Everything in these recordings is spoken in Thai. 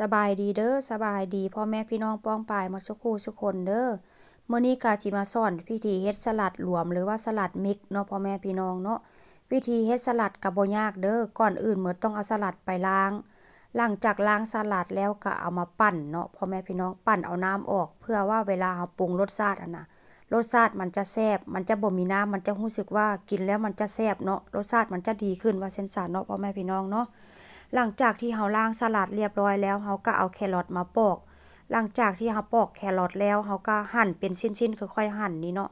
สบายดีเด้อสบายดีพ่อแม่พี่น้องป้องปายมดสุคู่สุกคนเด้อมื้อนี้กาจิมาสอนพิธีเฮ็ดสลัดรวมหรือว่าสลัดมิกเนาะพ่อแม่พี่น้องเนาะวิธีเฮ็ดสลัดก็บ่ยากเด้อก่อนอื่นเหมือนต้องเอาสลัดไปล้าง หลังจากล้างสลัดแล้วก็เอามาปั่นเนาะพ่อแม่พี่น้องปั่นเอาน้ำออก เพื่อว่าเวลาเราปรุงรสชาติอะนะรสชาติมันจะแซ่บมันจะบ่มีน้ำมันจะรู้สึกว่ากินแล้วมันจะแซ่บเนาะรสชาติมันจะดีขึ้นว่าเส้นสารเนาะพ่อแม่พี่น้องเนาะ หลังจากที่เราล้างสลัดเรียบร้อยแล้วเราก็เอาแครอทมาปอก หลังจากที่เราปอกแครอทแล้วเราก็หั่นเป็นชิ้นๆค่อยๆหั่นนี่เนาะ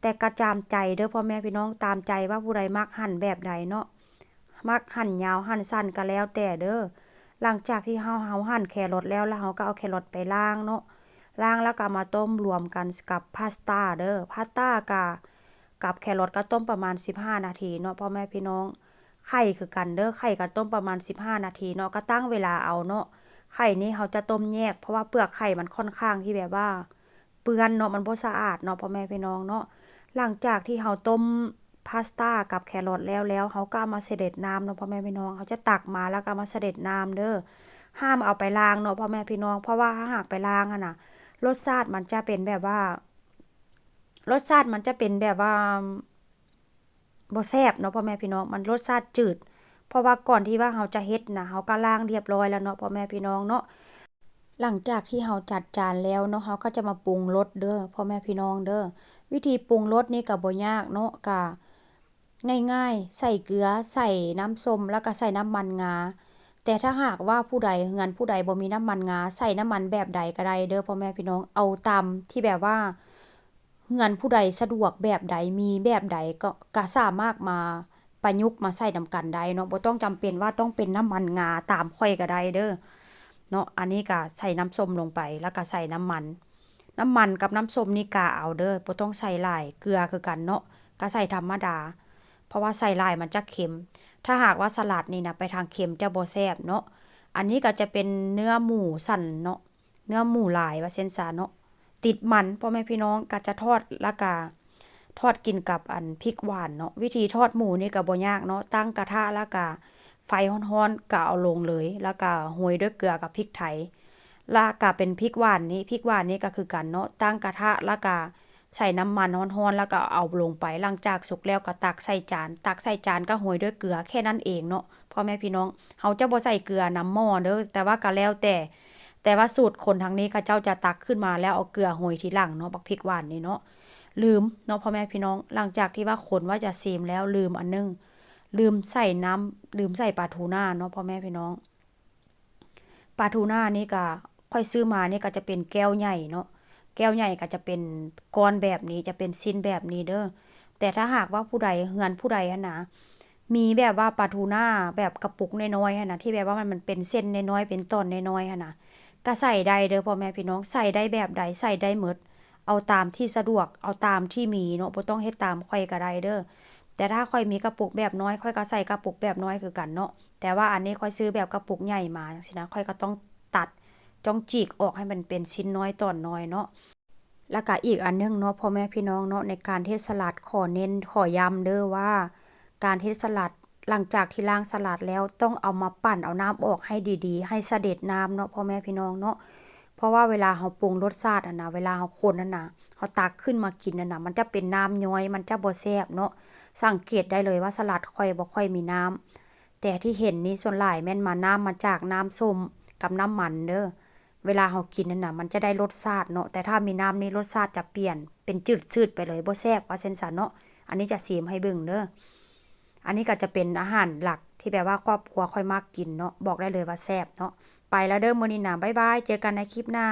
แต่กระจามใจเด้อพ่อแม่พี่น้องตามใจว่าผู้ใดมักหั่นแบบใดเนาะมักหั่นยาวหั่นสั้นก็แล้วแต่เด้อหลังจากที่เราเฮาหั่นแครอทแล้วแล้วเราก็เอาแครอทไปล้างเนาะล้างแล้วก็มาต้มรวมกันกับพาสต้าเด้อพาสต้ากับกับแครอทก็ต้มประมาณ 15 นาทีเนาะพ่อแม่พี่น้อง ไข่คือกันเด้อไข่ก็ต้มประมาณ 15 นาทีเนาะก็ตั้งเวลาเอาเนาะไข่นี่เขาจะต้มแยก เพราะว่าเปลือกไข่มันค่อนข้างที่แบบว่า เปื้อนเนาะมันบ่สะอาดเนาะพ่อแม่พี่น้องเนาะหลังจากที่เขาต้มพาสต้ากับแครอทแล้วแล้วเขาก็มาเสด็จน้ำเนาะพ่อแม่พี่น้องเขาจะตักมาแล้วก็มาเสด็จน้ำเด้อห้ามเอาไปล้างเนาะพ่อแม่พี่น้อง เพราะว่าถ้าหากไปล้างอะนะรสชาติมันจะเป็นแบบว่า รสชาติมันจะเป็นแบบว่า บ่แซ่บเนาะพ่อแม่พี่น้องมันรสชาติจืด เพราะว่าก่อนที่ว่าเราจะเฮ็ดนะเราก็ล้างเรียบร้อยแล้วเนาะพ่อแม่พี่น้องเนาะหลังจากที่เราจัดจานแล้วเนาะเราก็จะมาปรุงรสเด้อพ่อแม่พี่น้องเด้อวิธีปรุงรสนี่ก็บ่ยากเนาะก็ง่ายๆ ใส่เกลือ ใส่น้ำส้มแล้วก็ใส่น้ำมันงา แต่ถ้าหากว่าผู้ใดเฮือนผู้ใดบ่มีน้ำมันงา ใส่น้ำมันแบบใดก็ได้เด้อพ่อแม่พี่น้องเอาตามที่แบบว่า เฮือนผู้ใดสะดวกแบบใดมีแบบใดก็ก็สามารถมาประยุกต์มาใส่นำกันได้เนาะบ่ต้องจำเป็นว่าต้องเป็นน้ำมันงาตามข้อยก็ได้เด้อเนาะอันนี้ก็ใส่น้ำส้มลงไปแล้วก็ใส่น้ำมัน น้ำมันกับน้ำส้มนี่กะเอาเด้อบ่ต้องใส่หลายเกลือคือกันเนาะก็ใส่ธรรมดา เพราะว่าใส่หลายมันจะเค็ม ถ้าหากว่าสลัดนี่นะไปทางเค็มจะบ่แซ่บเนาะอันนี้ก็จะเป็นเนื้อหมูสันเนาะเนื้อหมูหลายว่าเส้นซาเนาะ ติดมันพ่อแม่พี่น้องก็จะทอดล้วก็ทอดกินกับอันพริกหวานเนาะวิธีทอดหมูนี่ก็บ่ยากเนาะตั้งกระทะแล้วก็ไฟร้อนๆก็เอาลงเลยแล้วก็โรยด้วยเกลือกับพริกไทยล้วก็เป็นพริกหวานนี่พริกหวานนี่ก็คือกันเนาะตั้งกระทะแล้วก็ใส่น้ำมันร้อนๆแล้วก็เอาลงไปหลังจากสุกแล้วก็ตักใส่จาน ตักใส่จานก็โรยด้วยเกลือแค่นั้นเองเนาะพ่อแม่พี่น้องเฮาจะบ่ใส่เกลือน้ำหม้อเด้อแต่ว่าก็แล้วแต่ แต่ว่าสูตรคนทางนี้เขาเจ้าจะตักขึ้นมาแล้วเอาเกลือโรยทีหลังเนาะบักพริกหวานนี่เนาะลืมเนาะพ่อแม่พี่น้องหลังจากที่ว่าคนว่าจะซีมแล้วลืมอันนึง ลืมใส่น้ำลืมใส่ปลาทูน่าเนาะพ่อแม่พี่น้องปลาทูน่านี่ก็ค่อยซื้อมานี่ก็จะเป็นแก้วใหญ่เนาะแก้วใหญ่ก็จะเป็นก้อนแบบนี้จะเป็นชิ้นแบบนี้เด้อแต่ถ้าหากว่าผู้ใดเฮือนผู้ใดหั่นะมีแบบว่าปลาทูน่าแบบกระปุกน้อยๆนะที่แบบว่ามันมันเป็นเส้นน้อยๆเป็นตอนน้อยๆนะ ก็ใส่ได้เด้อพ่อแม่พี่น้องใส่ได้แบบใดใส่ได้หมดเอาตามที่สะดวกเอาตามที่มีเนาะบ่ต้องเฮ็ดตามข่อยก็ได้เด้อแต่ถ้าข่อยมีกระปุกแบบน้อยข่อยก็ใส่กระปุกแบบน้อยคือกันเนาะแต่ว่าอันนี้ข่อยซื้อแบบกระปุกใหญ่มาจังซี่นะข่อยก็ต้องตัดจ้องจีกออกให้มันเป็นชิ้นน้อยตอนน้อยเนาะแล้วก็อีกอันนึงเนาะพ่อแม่พี่น้องเนาะในการเทศสลัดขอเน้นขอย้ำเด้อว่า การเทศสลัด หลังจากที่ล้างสลัดแล้วต้องเอามาปั่นเอาน้ำออกให้ดีๆ ให้เสด็จน้ำเนาะพ่อแม่พี่น้องเนาะเพราะว่าเวลาเราปรุงรสชาติอะนะเวลาเราคนน่ะนะเราตักขึ้นมากินน่ะนะมันจะเป็นน้ำย้อย มันจะบ่แซ่บเนาะสังเกตได้เลยว่าสลัดค่อยบ่ค่อยมีน้ำแต่ที่เห็นนี่ส่วนหลายแม่นมาน้ำมาจากน้ำส้มกับน้ำมันเด้อเวลาเรากินนั่นนะมันจะได้รสชาติเนาะแต่ถ้ามีน้ำนี่รสชาติจะเปลี่ยนเป็นจืดชืดไปเลยบ่แซ่บว่าเส้นสันเนาะอันนี้จะซีมให้เบิ่งเด้อ อันนี้ก็จะเป็นอาหารหลักที่แบบว่าครอบครัวค่อยมากกินเนาะบอกได้เลยว่าแซ่บเนาะไปแล้วเด้อมื้อนี้นะบ๊ายบายเจอกันในคลิปหน้า